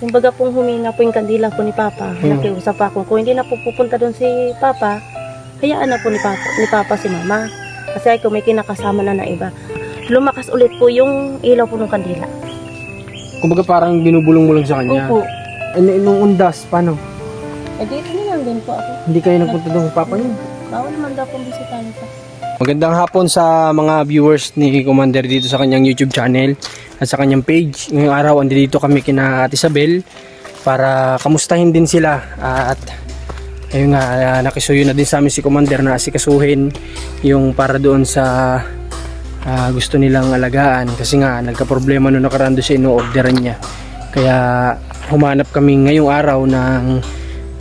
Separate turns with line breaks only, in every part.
Yung baga pong humina po yung kandila po ni Papa.
Hmm.
Nakiusap pa ako. Kung hindi na po pupunta doon si Papa, hayaan na po ni Papa, ni Papa si Mama. Kasi ako may kinakasama na na iba. Lumakas ulit po yung ilaw po ng kandila.
Kumbaga parang binubulong mo lang sa kanya.
Opo.
Ano, nung undas, paano?
Eh dito na lang din po ako.
Hindi kayo nagpunta doon kay Papa niyo?
Bawal naman daw pong bisitahin pa.
Magandang hapon sa mga viewers ni Commander dito sa kanyang YouTube channel at sa kanyang page. Ngayong araw, andito kami kina Ate Isabel para kamustahin din sila at ayun nga, ah, nakisuyo na din sa amin si Commander na asikasuhin yung para doon sa ah, gusto nilang alagaan kasi nga nagka-problema nung nakaraan doon sa ino-orderan niya. Kaya humanap kami ngayong araw ng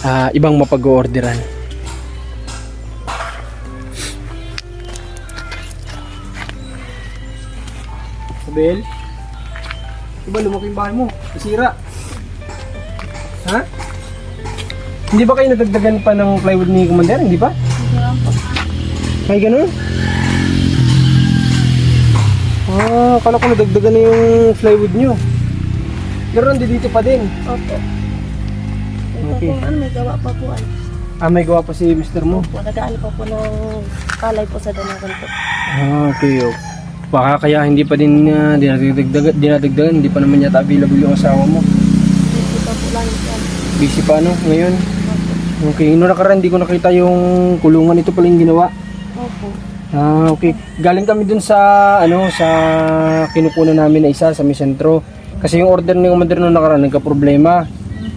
ah, ibang mapag-orderan. Abel? Diba lumaki yung bahay mo? Nasira. Ha? Hindi ba kayo nadagdagan pa ng plywood ni Commander? Hindi ba? May ganun? Ah, akala ko nadagdagan na yung plywood nyo. Pero nandito dito pa din.
Opo. Ito
Okay.
po, ano, may gawa pa po ay.
Ah, may gawa pa si Mr. mo.
Opo, nag-aano pa po ng kalay po sa danagan po.
Ah, okay. Oh. Baka kaya hindi pa din uh, dinadagdagan, dinadagdagan, hindi pa naman yata available yung asawa mo.
Dito pa po lang yan.
Busy pa no, ngayon. Okay, no nakaraan hindi ko nakita yung kulungan ito pala yung ginawa.
Opo.
Ah, okay. Galing kami dun sa ano sa kinukunan namin na isa sa may sentro. Kasi yung order ni Commander nung nakaraan nagka-problema.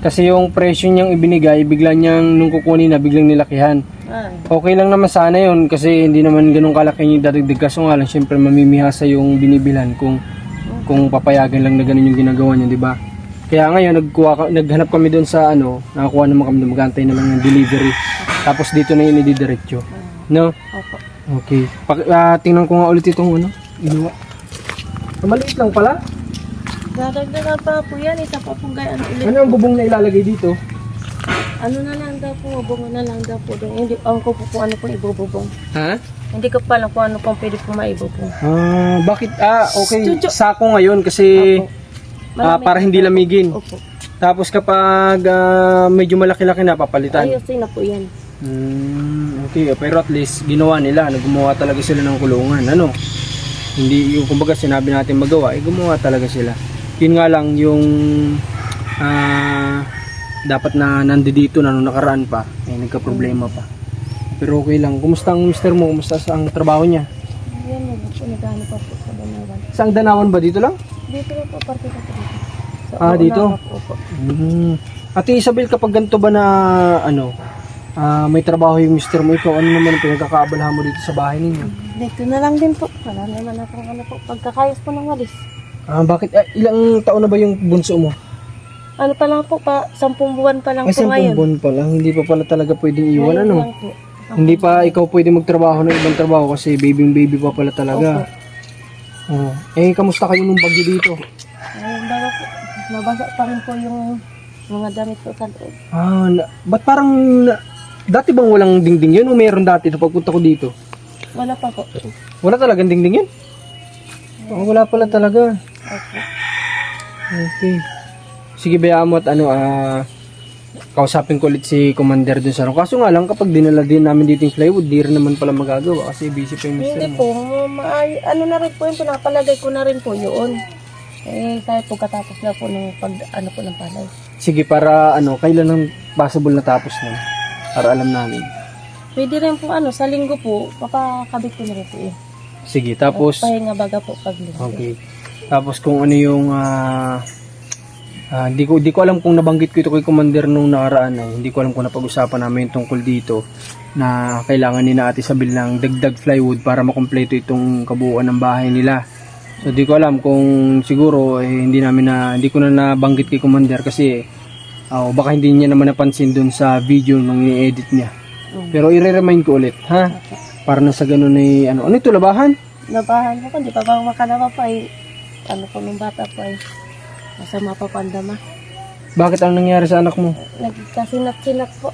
Kasi yung presyo niyang ibinigay, bigla niyang nung kukunin na biglang nilakihan.
Ay.
Okay lang naman sana yun kasi hindi naman ganun kalaki yung dadagdag. Kaso nga lang, syempre mamimihasa yung binibilhan kung kung papayagan lang na ganun yung ginagawa niya, di ba? Kaya ngayon, nagkuha, naghanap kami doon sa ano, nakakuha naman kami, magantay na lang ng delivery. Tapos dito na yun ididiretso. No?
Opo.
Okay. Pak ah, tingnan ko nga ulit itong ano, ginawa. Ah, Maliit lang pala.
Dadagdagan pa po yan. Isa pa pong gayaan ulit.
Ano ang bubong na ilalagay dito?
Ano na lang daw po, bungo na lang daw po doon. Hindi ang ko po kung ano pong ibububong.
Ha?
Hindi ko pa alam kung ano pong pwede pong maibubong.
Ah, bakit? Ah, okay.
Chuchu.
Sako ngayon kasi
Opo.
ah,
Malamig
para hindi lamigin.
Opo.
Tapos kapag ah, medyo malaki-laki na, papalitan.
Ayusin na po yan.
Hmm, okay, pero at least ginawa nila, gumawa talaga sila ng kulungan, ano? Hindi yung kumbaga sinabi natin magawa, eh gumawa talaga sila. Yun nga lang yung ah, dapat na nandito na nung nakaraan pa, eh nagka-problema pa. Pero okay lang. Kumusta ang mister mo? Kumusta sa ang trabaho niya?
Yan po, nagano pa po sa danagan.
Sa ang danawan ba dito lang?
Dito na po, parte na po dito. Sa
Ah, dito?
po.
Hmm. Ate Isabel, kapag ganito ba na ano, ah, may trabaho yung mister mo, ikaw ano naman ang pinagkakaabalahan mo dito sa bahay ninyo?
Dito na lang din po. Wala naman ako ano po. Pagkakayos po ng walis.
Ah, bakit? Ah, ilang taon na ba yung bunso mo?
Ano pa lang po pa, sampung buwan pa lang
Ay,
po
sampung
ngayon.
buwan pa lang. Hindi pa pala talaga pwedeng iwan,
Ngayon
ano?
lang po.
Hindi pa ikaw pwede magtrabaho ng ibang trabaho kasi baby baby pa pala talaga. Oh. Eh, kamusta kayo nung bagyo dito?
Baga po. Nabasa pa rin po yung mga damit po sa loob.
Ah, na, ba't parang... na- dati bang walang dingding yun o meron dati na pagpunta ko dito?
Wala pa po.
Wala talagang dingding yun? Oh, wala pala talaga.
Opo.
Okay. Sige, bayaan mo at ano, ah... kausapin ko ulit si Commander dun sa ano. Kaso nga lang, kapag dinala din namin dito yung plywood, di rin naman pala magagawa kasi busy pa yung mister
Hindi
mo.
po, maay, ano na rin po yun, pinapalagay ko na rin po yun. Eh, tayo po katapos na po ng pag, ano po ng palay.
Sige, para ano, kailan ang possible na tapos na? Para alam namin.
Pwede rin po, ano, sa linggo po, papakabit ko na rin po yun.
Sige, tapos...
Pahinga baga po pag linggo.
Okay. Tapos kung ano yung... ah ah, hindi ko, di ko alam kung nabanggit ko ito kay Commander nung nakaraan. Eh. Hindi ko alam kung napag-usapan namin tungkol dito na kailangan ni na Ate Sabil ng dagdag plywood para makumpleto itong kabuuan ng bahay nila. So di ko alam kung siguro eh, hindi namin na hindi ko na nabanggit kay Commander kasi ah, o baka hindi niya naman napansin dun sa video nung i-edit niya.
Mm.
Pero i-remind ko ulit, ha? Para na sa ganun ay ano, ano ito labahan?
Nabahan ko, hindi pa ba makalama pa eh. Ano po nung bata pa eh. Masama pa pandama.
Bakit ang nangyari sa anak mo?
Nagkasinat-sinat po.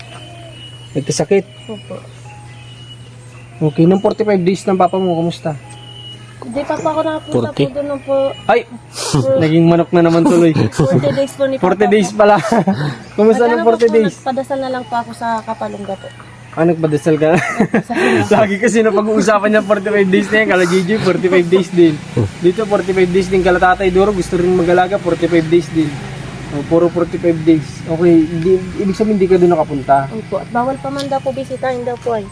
Nagkasakit.
Opo.
Okay, nung 45 days ng papa mo, kumusta?
Hindi pa po ako nakapunta po
40?
doon nung po.
Ay! Naging manok na naman tuloy.
40 days po ni Papa.
40 days pala. Kumusta
Nag-ano
ng
po
40
po,
days?
Nagpadasal na lang po ako sa Kapalungga po.
Ah, nagpadasal ka na? Lagi kasi na pag-uusapan niya 45 days na yan. Kala Gigi, 45 days din. Dito 45 days din. Kala Tatay Duro, gusto rin mag-alaga, 45 days din. Oh, puro 45 days. Okay, di, ibig sabihin hindi ka doon nakapunta.
Opo. At bawal pa man daw po bisitahin daw po ay.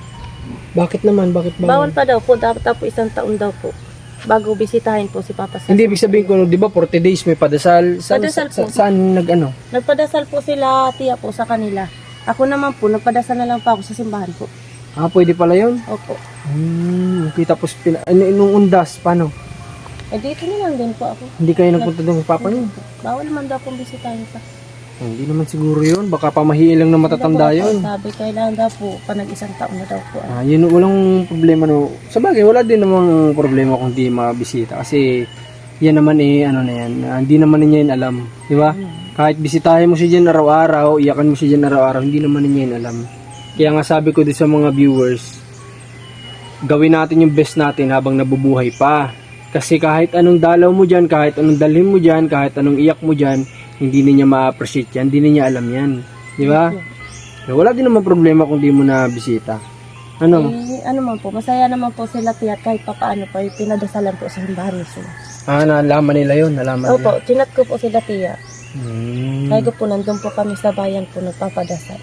Bakit naman? Bakit ba?
Bawal pa daw po. Dapat daw po isang taon daw po. Bago bisitahin po si Papa sa
Hindi, ibig sabihin ko, di ba 40 days may padasal? Saan,
Padasal
sa,
po.
saan nag-ano?
Nagpadasal po sila tiya po sa kanila. Ako naman po, nagpadasal na lang po ako sa simbahan po.
Ah, pwede pala yun?
Opo.
Hmm, okay, tapos pina, ano, nung undas, paano?
Eh dito na lang din po ako.
Hindi kayo nagpunta doon kay Papa niyo?
Bawal man daw pong bisitahin pa.
Hindi naman siguro yun. Baka pamahiin lang na matatanda
Hindi po
yun.
Sabi, kailangan daw po, panag isang taon na daw po.
Ah, yun, walang problema no. Sa bagay, wala din namang problema kung di mabisita. Kasi, yan naman eh, ano na yan, ah, hindi naman niya yun alam. Di ba? Kahit bisitahin mo siya dyan araw-araw, iyakan mo siya dyan araw-araw, hindi naman niya yun alam. Kaya nga sabi ko din sa mga viewers, gawin natin yung best natin habang nabubuhay pa. Kasi kahit anong dalaw mo dyan, kahit anong dalhin mo dyan, kahit anong iyak mo dyan, hindi niya ma-appreciate yan, hindi niya alam yan. Di ba? Wala din naman problema kung di mo na bisita. Ano?
Eh, ano man po, masaya naman po sila tiya at kahit papaano po, yung pinadasalan po sa simbahan mismo.
Ah, nalaman nila yun, nalaman nila.
Opo, chinat ko po sila tiya.
Hmm,
Kaya ko po, nandun po kami sa bayan po, nagpapadasal.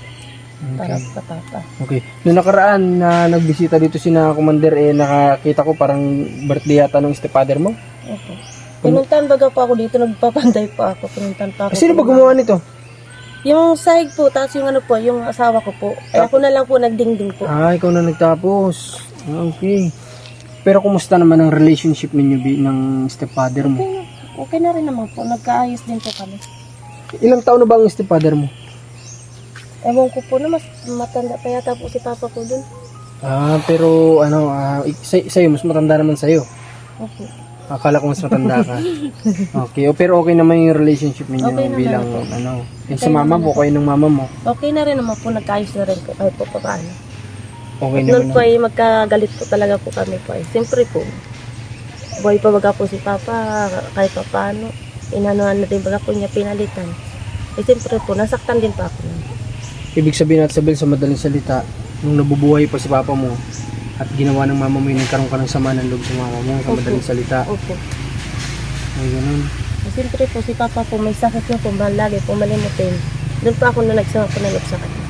Para
okay.
sa papa.
okay. Noong nakaraan na nagbisita dito si na Commander, eh, nakakita ko parang birthday yata ng stepfather mo.
Opo. Pinuntan baga po ako dito, nagpapanday po ako. Pinuntan pa ako.
Sino ba gumawa nito?
Yung sahig po, tapos yung ano po, yung asawa ko po. Ay ako na lang po nagdingding po.
Ah, ikaw na nagtapos. Ah, okay. Pero kumusta naman ang relationship ninyo bi ng stepfather mo?
Okay okay na rin naman po. Nagkaayos din po kami.
Ilang taon na ba ang stepfather mo?
Ewan ko po na mas matanda pa yata po si papa ko dun.
Ah, pero ano, ah, sa, sa'yo, mas matanda naman sa'yo.
Opo.
Akala ko mas matanda ka. Okay, o, pero okay naman yung relationship ninyo
Okay naman
bilang ano. Yung sa mama mo, kayo ng mama mo.
Okay na rin naman po. Nagkaayos na rin po kahit po paano.
Okay
Noon
naman.
po ay magkagalit po talaga po kami po ay. Siyempre po, buhay pa baga po si Papa, kahit pa paano, inanuhan na din baga po niya pinalitan. Eh siyempre po, nasaktan din pa ako.
Ibig sabihin natin Sabel sa madaling salita, nung nabubuhay pa si papa mo at ginawa ng mama mo yung nagkaroon ka ng sama ng loob sa mama mo sa
Opo.
madaling salita.
Opo.
Ay, ganun.
Eh, Siyempre po, si Papa po may sakit na po, lagi po malimutin. Doon pa ako na nagsama po ng loob sa kanya.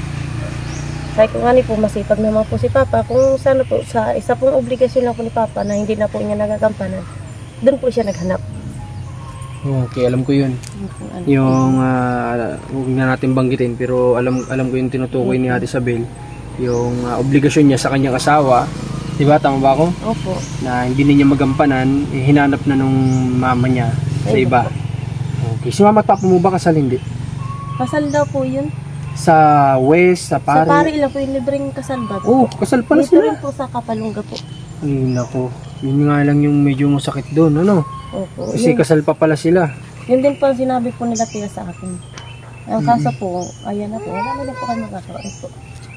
Sabi ko nga po, masipag naman po si Papa. Kung sana po, sa isa pong obligasyon lang po ni Papa na hindi na po niya nagagampanan, doon po siya naghanap.
Okay, alam ko yun.
Ano,
Yung, ah, huwag na natin banggitin, pero alam alam ko yung tinutukoy ni Ate Sabel. Yung ah, obligasyon niya sa kanyang asawa. Di ba? Tama ba ako?
Opo.
Na hindi na niya magampanan, eh, hinanap na nung mama niya sa
Ay,
iba. Okay. Si mama at papa mo ba kasal hindi?
Kasal daw po yun.
Sa West, sa
Sa
Pare?
pari lang po yung libreng kasal ba?
Oh, kasal pala
Dito
sila.
rin po sa Kapalungga po.
Ay, nako. Yun nga lang yung medyo masakit doon, ano?
Opo.
Kasi
Yun,
kasal pa pala sila.
yun din po ang sinabi po nila tiya sa akin. Ang kaso po, ayan na po, wala na din po kayo magagawa po.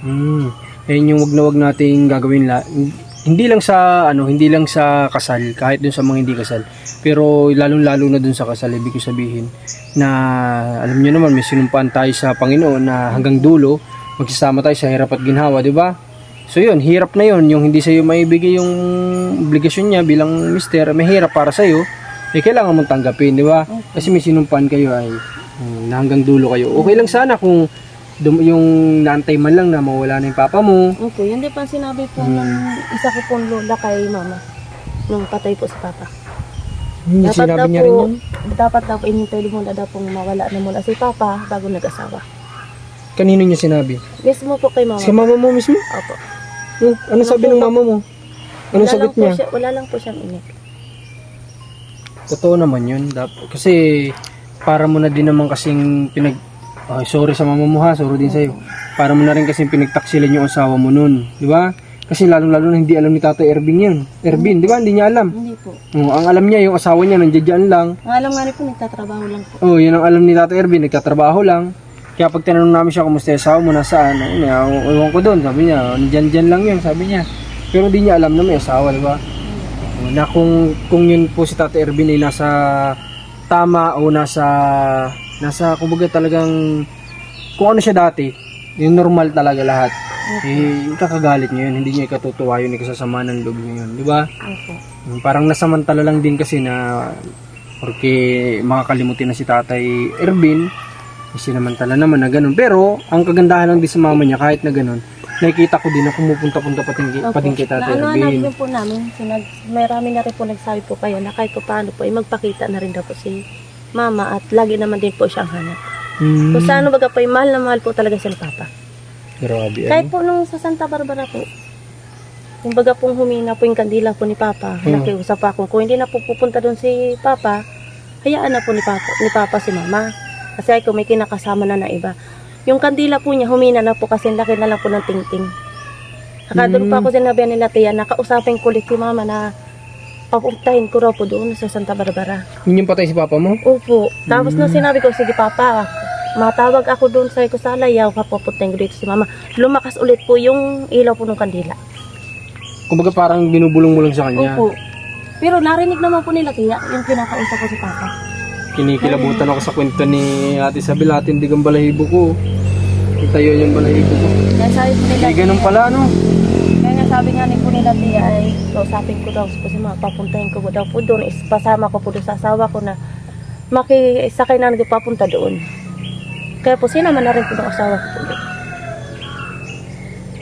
Hmm. Ayun yung wag na wag nating gagawin la. Hindi lang sa ano, hindi lang sa kasal, kahit dun sa mga hindi kasal. Pero lalong-lalo na dun sa kasal, ibig ko sabihin na alam niyo naman may sinumpaan tayo sa Panginoon na hanggang dulo magsasama tayo sa hirap at ginhawa, di ba? So yun, hirap na yun, yung hindi sa iyo maibigay yung obligasyon niya bilang mister, may hirap para sa iyo, eh kailangan mong tanggapin, di ba? Kasi may sinumpaan kayo ay um, na hanggang dulo kayo. Okay lang sana kung dum- yung naantay man lang na mawala na yung papa mo.
Yun din pa sinabi po ng isa ko pong lola kay mama. Nung patay po si papa.
Hindi
dapat
sinabi
daw
niya
po,
rin yun.
dapat daw po inintay muna daw pong mawala na muna si papa bago nag-asawa.
Kanino niya sinabi?
Mismo po kay mama.
Sa mama mo mismo?
Opo.
Hmm, Ano sabi ng mama mo? Anong
wala
sagot
po
niya?
Siya, wala lang po siyang inik.
Totoo naman yun. Kasi para mo na din naman kasing pinag... Ay, sorry sa mama mo ha, sorry din sa'yo. Para mo na rin kasing pinagtaksilan yung asawa mo nun. Di ba? Kasi lalong-lalo na hindi alam ni Tatay Ervin yun. Ervin, di ba? Hindi niya alam.
Hindi po.
Oh, ang alam niya, yung asawa niya nandiyan lang.
Ang alam nga rin po, nagtatrabaho lang po.
Oh, yun ang alam ni Tatay Ervin, nagtatrabaho lang. Kaya pag tinanong namin siya, kumusta yung asawa mo, nasaan? Eh, ewan ko doon, sabi niya, dyan lang yun, sabi niya. Pero di niya alam na may asawa, di ba? Na kung kung yun po si Tate Ervin ay nasa tama o nasa nasa kumbaga talagang kung ano siya dati, yung normal talaga lahat. Eh, kakagalit niya yun, hindi niya ikatutuwa yun, ikasasama ng loob niya yun, di ba?
Opo.
Yung Parang nasamantala lang din kasi na porque makakalimutin na si Tatay Ervin, eh, sinamantala naman na ganun. Pero, ang kagandahan lang din sa mama niya, kahit na ganun, nakikita ko din na kumupunta-punta pa din, pa din kay Tatay
Naano
Ervin.
na rin po namin, sinag, marami na rin po nagsabi po kayo na kahit po paano po, ay magpakita na rin daw po si mama at lagi naman din po siyang hanap.
Hmm,
Kung sa ano baga po, ay mahal na mahal po talaga siya ni Papa.
grabe.
Kahit
ano?
po nung sa Santa Barbara po, yung baga pong humina po yung kandila po ni Papa,
Hmm.
nakiusap ako, kung hindi na po pupunta doon si Papa, hayaan na po ni Papa, ni Papa si Mama. Kasi ay kung may kinakasama na na iba. Yung kandila po niya, humina na po kasi laki na lang po ng tingting. Saka doon pa
Hmm.
ako sinabihan nila, Tia, nakausapin ko ulit si Mama na papuntahin ko raw po doon sa Santa Barbara.
Yun yung patay si Papa mo?
Opo. Tapos
Hmm.
nung sinabi ko, sige Papa, matawag ako doon sa ko sa Alayaw, papupuntahin ko dito si Mama. Lumakas ulit po yung ilaw po ng kandila.
Kumbaga parang binubulong mo lang sa kanya.
Opo. Pero narinig naman po nila kaya yung pinakausap ko si Papa.
Kinikilabutan ako sa kwento ni Ate Isabel, ate hindi kang balahibo ko. Itayo yung balahibo ko.
Kaya sabi po nila,
Eh, ganun pala, no?
kaya nga sabi nga ni po nila tiya ay kausapin ko daw po si Mama, papuntahin ko daw po doon. Is, pasama ko po doon sa asawa ko na makisakay na nagpapunta doon. Kaya po sinama na rin po ng asawa ko po doon.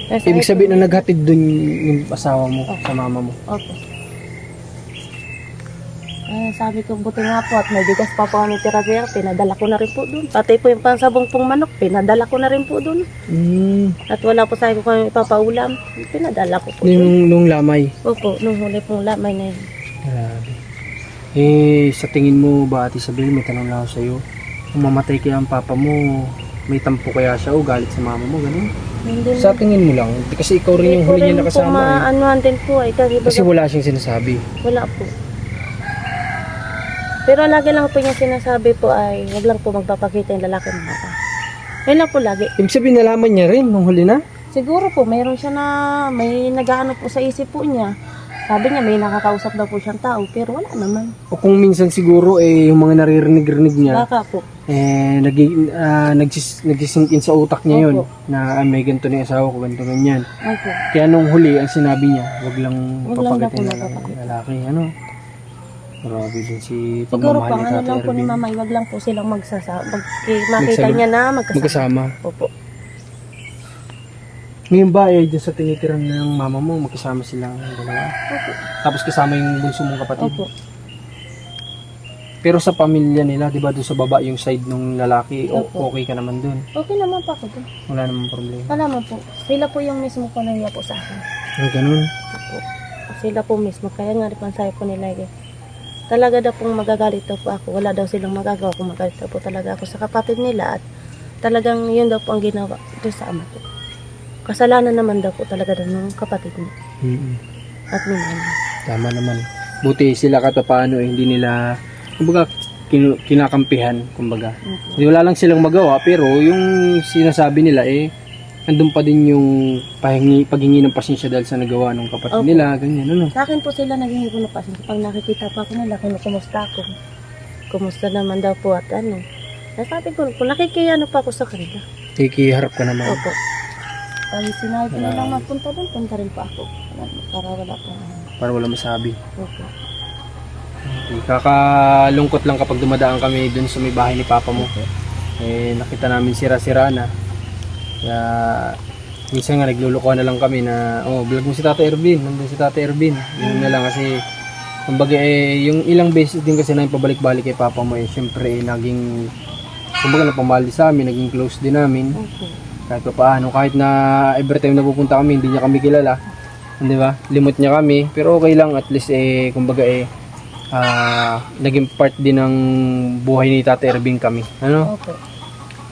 Kaya sabi
Ibig
ko-
sabihin na naghatid dun yung asawa mo sa mama mo.
Opo. Eh, sabi ko, buti nga po at may bigas pa po kami tira-tira, pinadala ko na rin po doon. Pati po yung pansabong pong manok, pinadala ko na rin po doon.
Mm.
At wala po sabi ko kami ipapaulam, pinadala ko po.
Yung nung lamay.
Opo, nung huli pong lamay na yun.
Grabe. Eh, sa tingin mo ba, Ate Isabel, may tanong lang ako sa'yo. Kung mamatay kaya ang papa mo, may tampo kaya siya o galit sa mama mo, ganun?
Hindi
Sa tingin mo lang, kasi ikaw rin yung huli niya nakasama eh.
Maanuhan din po eh, kasi,
Kasi
baga-
wala siyang sinasabi.
wala po. Pero lagi lang po niya sinasabi po ay, wag lang po magpapakita yung lalaki ng bata. Yun lang po lagi.
Ibig sabihin, nalaman niya rin nung huli na?
Siguro po, mayroon siya na, may nag-ano po sa isip po niya. Sabi niya, may nakakausap daw po siyang tao, pero wala naman.
O kung minsan siguro, eh, yung mga naririnig-rinig niya,
Baka po.
eh, nag, uh, nagsis, nagsisink in sa utak niya yun.
Opo.
Na ah, may ganito na yung asawa ko, ganito ganyan.
Opo.
Kaya nung huli, ang sinabi niya, wag lang
Wag lang po
na
napapakita.
lalaki. Ano? Grabe din si
Siguro
pagmamahal
po,
ni
ano
Tatay
lang po ni
Erwin.
Mama, wag lang po silang magsasa. Mag, eh, makita
Magsabi-
niya na magkasama.
Magkasama.
Opo.
Ngayon ba, eh, dyan sa tinitiran ng mama mo, magkasama silang dalawa?
Opo.
Tapos kasama yung bunso mong kapatid.
Opo.
Pero sa pamilya nila, di ba, doon sa baba yung side ng lalaki, o-
Opo.
okay ka naman doon.
Okay naman po ako dun.
Wala namang problema.
Wala mo po. Sila po yung mismo ko po sa akin.
Ay, ganun.
Opo. Sila po mismo. Kaya nga rin sabi po nila eh. Talaga daw pong magagalit daw po ako. Wala daw silang magagawa kung magalit daw po talaga ako sa kapatid nila. At talagang yun daw po ang ginawa doon sa ama ko. Kasalanan naman daw po talaga daw ng kapatid niya
Mm-mm.
at ni mama.
Tama naman. Buti sila kahit paano eh, hindi nila, kumbaga, kinu- kinakampihan, kumbaga. Hindi wala lang silang magawa, pero yung sinasabi nila eh, andun pa din yung pahingi, paghingi ng pasensya dahil sa nagawa ng kapatid
Opo.
nila, ganyan, ano.
Sa akin po sila naging ko na pasensya. Pag nakikita pa ako nila, kung kumusta ako. Kumusta naman daw po at ano. Nasabi ko, kung nakikiyano pa ako sa kanila.
Ikiharap ka naman.
Opo. Pag sinabi ko
Wala.
nilang magpunta doon, punta rin pa ako. Para wala po.
Para wala masabi.
Opo.
Okay. Kakalungkot lang kapag dumadaan kami dun sa may bahay ni Papa mo. Eh, nakita namin sira-sira na. Kaya, minsan nga naglulukuhan na lang kami na, oh, vlog mo si Tata Ervin, nandun si Tata Ervin. Yun na lang kasi, kumbaga eh, yung ilang beses din kasi namin pabalik-balik kay Papa mo eh, syempre eh, naging, kumbaga napamahal din sa amin, naging close din namin.
Opo.
Kahit pa paano, kahit na every time na pupunta kami, hindi niya kami kilala. Di ba? Limot niya kami. Pero okay lang, at least eh, kumbaga eh, ah, naging part din ng buhay ni Tata Ervin kami. Ano?
Opo.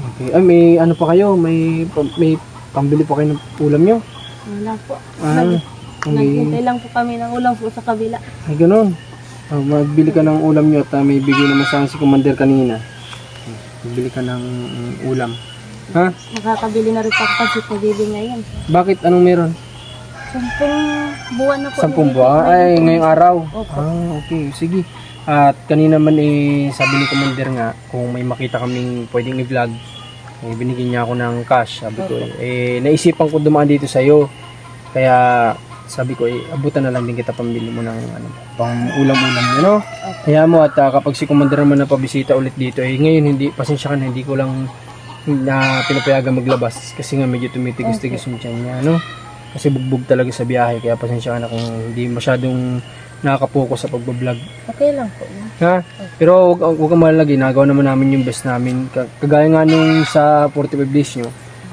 Okay. Ay, may ano pa kayo? May, may pambili pa kayo ng ulam nyo?
Wala po.
Ah,
Nag-
okay.
Naghintay lang po kami ng ulam po sa kabila.
Ay, ganun. Ah, magbili ka ng ulam nyo at ah, may bigay naman sa akin si Commander kanina. Magbili ka ng mm, ulam. Ha?
Makakabili na rin pa ako kasi pabili ngayon.
Bakit? Anong meron?
Sampung buwan na po.
Sampung buwan? Ay,
po.
ngayong araw?
Opo.
Ah, okay. Sige. At kanina man eh, sabi ni Commander nga, kung may makita kaming pwedeng i-vlog, eh, binigyan niya ako ng cash. Sabi ko, eh, naisipan ko dumaan dito sa'yo. Kaya, sabi ko, eh, abutan na lang din kita pambili mo ng ano, pang ulam-ulam mo, no? Kaya mo, at ah, kapag si Commander naman na pabisita ulit dito, eh, ngayon, hindi, pasensya ka na, hindi ko lang na pinapayagan maglabas kasi nga medyo tumitigas-tigas yung tiyan niya, no? Kasi bugbog talaga sa biyahe, kaya pasensya ka na kung hindi masyadong nakakapokus sa pagbablog.
Okay lang po.
Ha? Pero wag, wag kang mahal lagi, nagawa naman namin yung best namin. Ka- Kagaya nga nung sa 45 days nyo,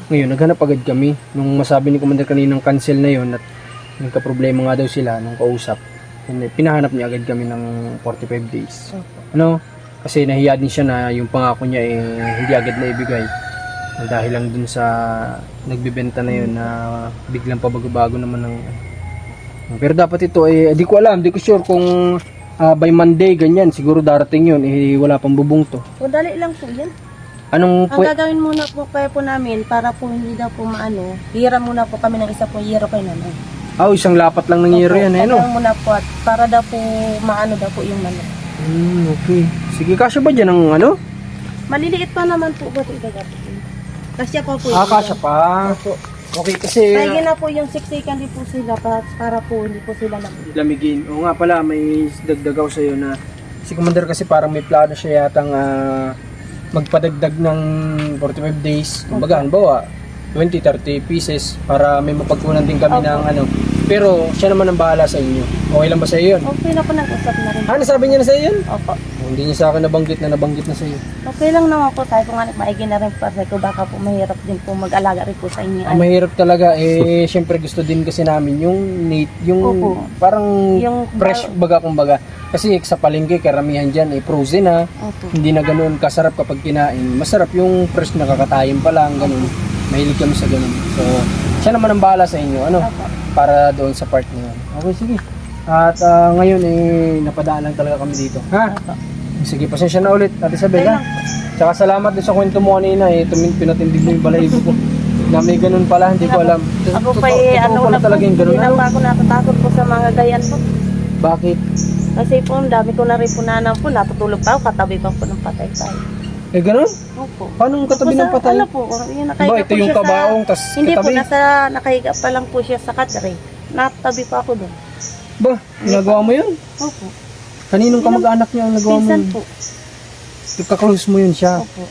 ngayon, naghanap agad kami. Nung masabi ni Commander kaninang cancel na yon at nagka-problema nga daw sila nung kausap, yun, eh, pinahanap niya agad kami ng 45 days. Ano? Kasi nahiya din siya na yung pangako niya eh, hindi agad na ibigay. Dahil lang dun sa nagbibenta na yun na biglang pabago-bago naman ng pero dapat ito eh di ko alam, di ko sure kung ah, by Monday ganyan, siguro darating yun eh wala pang bubong to.
Dali lang po yan.
Anong
Ang
pwe-
gagawin muna po kaya po namin para po hindi daw po maano, hira muna po kami ng isa po yero kay nanay.
Ah, isang lapat lang ng yero yan eh no.
Tagal muna po at para daw po maano daw po yung manok.
Hmm, okay. Sige, kasya ba dyan ang ano?
Maliliit pa naman po ba ito gagawin? Kasya pa po.
Ah, kasya pa.
Opo.
Okay, kasi
Kaya na po yung siksikan din po sila para, para po hindi po sila nag
lamigin. O nga pala, may dagdag ako sa'yo na si Commander kasi parang may plano siya yatang ah, magpadagdag ng 45 days. Kumbaga, halimbawa, 20, 30 pieces para may mapagkunan din kami
Opo.
ng ano. Pero siya naman ang bahala sa inyo. Okay lang ba sa iyo yun?
Okay na po nag-usap na rin.
Ha, nasabi niya na sa iyo yun?
Opo.
Oh, hindi niya sa akin nabanggit na nabanggit na sa iyo.
Okay lang naman po tayo kung ano, maigi na rin po ko baka po mahirap din po mag-alaga rin po sa inyo.
Ang mahirap talaga eh syempre gusto din kasi namin yung neat, yung
Opo.
parang
Yung
fresh baga kumbaga. Kasi sa palengke karamihan diyan eh frozen na.
Opo.
hindi na ganoon kasarap kapag kinain. Masarap yung fresh na kakatayin pa lang, ganun. Mahilig kami sa ganun. So, siya naman ang bahala sa inyo, ano,
Opo.
para doon sa part na yun. Okay, sige. At ah, ngayon, eh, napadaan lang talaga kami dito. Ha?
Opo.
Sige, pasensya na ulit, Ate Isabel, ha? Tsaka salamat din sa kwento mo kanina, eh, tumin, pinatindig mo yung balahibo ko. Na may ganun pala, hindi ko alam.
Ako
Totoo-
pa eh,
totoo
ano
pala
na po,
talaga yung ganun.
hindi na pa ako natatakot po sa mga gayan po.
Bakit?
Kasi po, ang dami ko na rin po nanang po, natutulog pa ako, katabi pa po ng patay tayo.
Eh, ganun?
Opo.
Paano katabi ng patay?
Ano po, yung nakahiga
Ba, ito
po
yung
siya sa-
kabaong, tas
Hindi po,
katabi?
nasa nakahiga pa lang po siya sa katre. Natabi pa ako doon.
Ba, ginagawa mo yun?
Opo.
Kaninong kamag-anak niya ang nagawa mo
Pinsan
yun?
po.
Ikaklose mo yun siya.
Opo.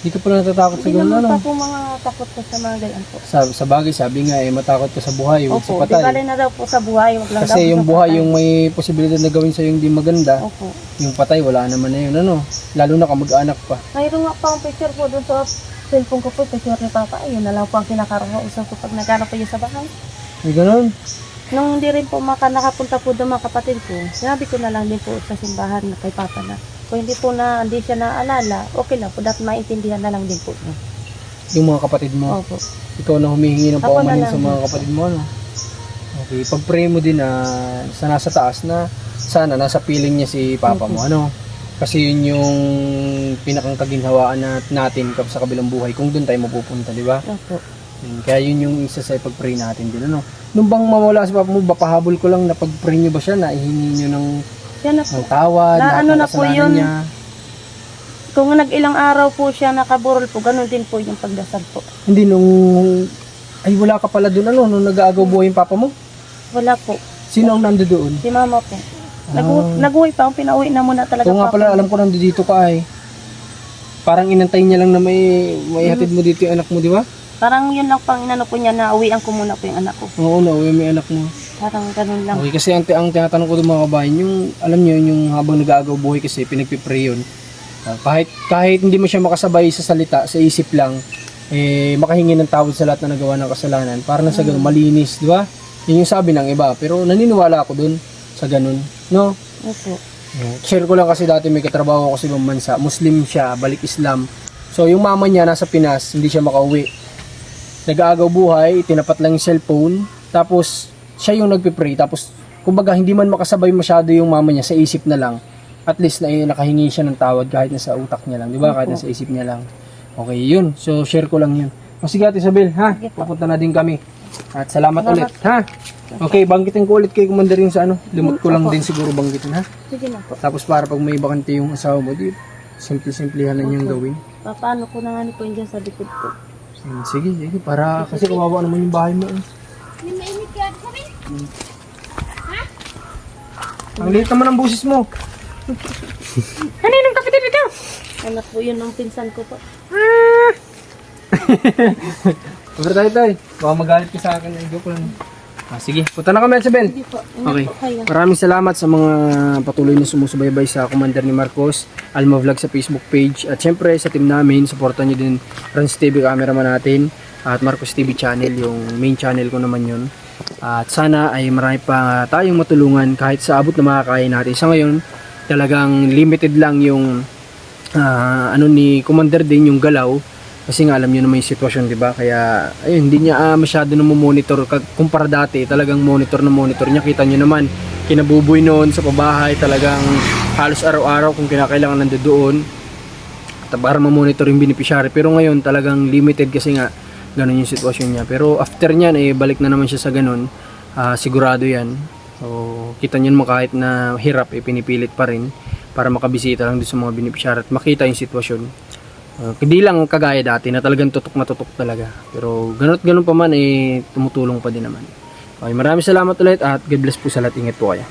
Hindi ka pala natatakot sa
Hindi
ganun,
naman
ano?
pa po mga takot ko sa mga gayan po.
Sa, sa bagay, sabi nga, eh, matakot ka sa buhay, huwag sa
Opo, di
patay.
bali na daw po sa buhay, wag lang daw po
Kasi yung
sa
buhay,
patay.
yung may posibilidad na gawin sa'yo hindi maganda,
Opo.
yung patay, wala naman na yun, ano? Lalo na kamag-anak pa.
Mayroon nga pa ang picture po doon sa cellphone ko po, picture ni Papa. Ayun na lang po ang kinakaroon ko pag naghanap po yun sa bahay.
May ganun.
Nung hindi rin po maka, nakapunta po doon mga kapatid ko, sinabi ko na lang din po sa simbahan na kay Papa na kung hindi po na hindi siya naalala, okay lang po, dapat maintindihan na lang din po. niya.
Yung mga kapatid mo.
Opo.
Ikaw na humihingi ng
Ako na
paumanhin
lang.
sa mga kapatid mo, ano? Okay, pag-pray mo din na sa nasa taas na sana nasa piling niya si Papa mo, ano? Kasi yun yung pinakang kaginhawaan na natin kap- sa kabilang buhay kung doon tayo mapupunta, di ba?
Opo.
Yun, Kaya yun yung isa sa pag-pray natin din, ano? Nung bang mawala si Papa mo, bapahabol ko lang na pag-pray niyo ba siya, na ihingi niyo ng,
Siya na po.
ng tawad,
Na
lahat
ano
ng
na po
kasalanan
yun?
niya.
Kung nag-ilang araw po siya nakaburol po, ganun din po yung pagdasal po.
Hindi nung, ay wala ka pala doon, ano, nung nag-aagaw buhay yung Papa mo?
Wala po.
Sino ang nando doon?
Si Mama po. Nag- Nag-uwi pa, pinauwi na muna talaga
Oo nga
po
pala,
ako.
alam ko nandito ka ay. Parang inantay niya lang na may may hatid mo dito yung anak mo, di ba?
Parang yun lang pang inano po niya na uwian ko muna po yung anak ko.
Oo, na yung anak mo.
Parang ganun lang.
Okay, kasi ang, ang tinatanong ko ng mga kabayan, yung, alam niyo, yung habang nag-aagaw buhay kasi, pinagpipray yun. Ah, kahit, kahit hindi mo siya makasabay sa salita, sa isip lang, eh, makahingi ng tawad sa lahat na nagawa ng kasalanan. Para na sa ganun, malinis, di ba? Yun yung sabi ng iba. Pero naniniwala ako dun sa ganun. No?
Opo.
Share ko lang kasi dati may katrabaho ako sa ibang bansa. Muslim siya, balik Islam. So yung mama niya nasa Pinas, hindi siya makauwi. Nag-aagaw buhay, tinapat lang yung cellphone. Tapos siya yung nagpipray. Tapos kumbaga hindi man makasabay masyado yung mama niya sa isip na lang. At least na eh, nakahingi siya ng tawad kahit nasa utak niya lang. Di ba? Kahit
Opo.
nasa isip niya lang. Okay, yun. So share ko lang yun. O sige Ate Isabel, ha? Papunta na din kami. At salamat,
Salamat.
ulit, ha? Okay, banggitin ko ulit kay Commander yung sa ano. Limot ko lang din siguro banggitin, ha?
Sige na po.
Tapos para pag may bakante yung asawa mo, di simple-simplihan na niyang gawin.
Pa- Paano ko na nga ni po yun dyan sa likod po?
Hmm, Sige, sige, para kasi kawawa naman yung bahay mo. Eh. Ang liit naman ang busis mo. Kaninong kapitid ito?
Anak po yun ng pinsan ko po.
Pero tayo tayo. Baka magalit ka sa akin. Ay, joke lang. Ah, sige, punta na kami sa Ben. Okay.
kayo.
Maraming salamat sa mga patuloy na sumusubaybay sa Commander ni Marcos, Alma Vlog sa Facebook page, at syempre sa team namin, supportan nyo din Rans TV cameraman natin, at Marcos TV channel, yung main channel ko naman yun. At sana ay marami pa tayong matulungan kahit sa abot na makakaya natin. Sa ngayon, talagang limited lang yung ah, ano ni Commander din yung galaw kasi nga alam niyo naman yung sitwasyon, 'di ba? Kaya ayun, hindi niya ah, masyado na monitor kumpara dati, talagang monitor na monitor niya. Kita niyo naman, kinabuboy noon sa pabahay, talagang halos araw-araw kung kinakailangan nandoon doon para ma-monitor yung beneficiary. Pero ngayon talagang limited kasi nga ganun yung sitwasyon niya. Pero after niyan eh balik na naman siya sa ganun. Ah, sigurado 'yan. So kita niyo naman kahit na hirap eh pinipilit pa rin para makabisita lang doon sa mga beneficiary at makita yung sitwasyon. Uh, lang kagaya dati na talagang tutok na tutok talaga. Pero ganun ganun pa man eh tumutulong pa din naman. Okay, maraming salamat ulit at God bless po sa lahat. Ingat po kayo.